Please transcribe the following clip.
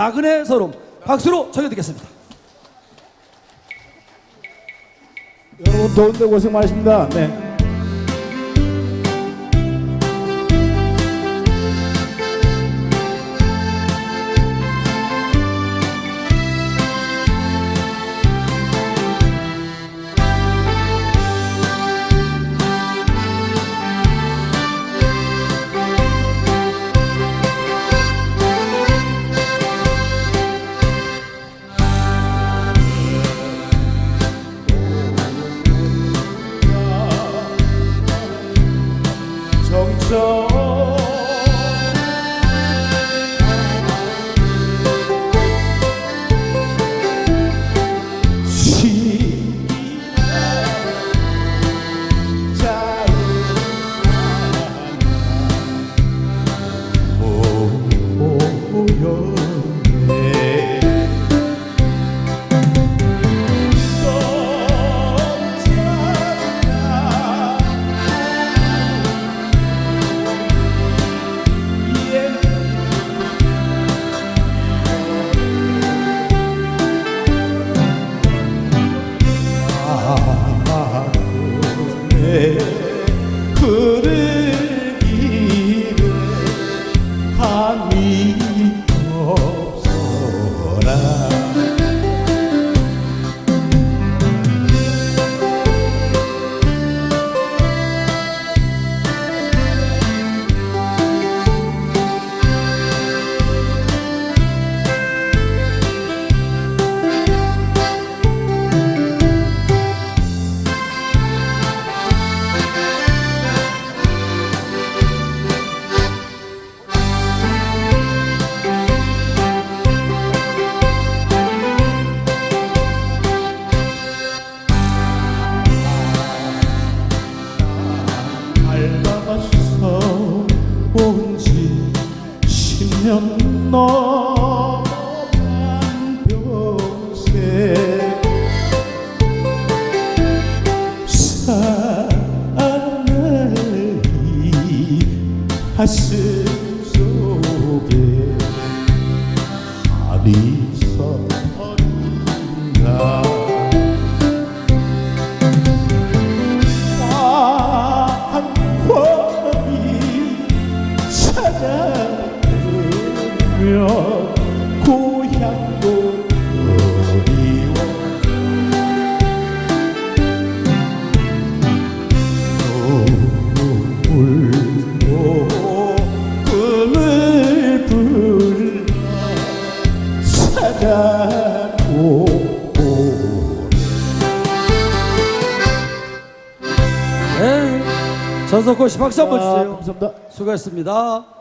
나그네 서름 박수로 청해드리겠습니다. 여러분 더운데 고생 많으십니다. 네. Love. 10년 넘어간 평생 사랑이 가슴 찾아오며 고향도 그리워 울고 꿈을 불러 찾아오고 네, 전석호 씨 박수 한번 아, 주세요. 감사합니다. 수고했습니다.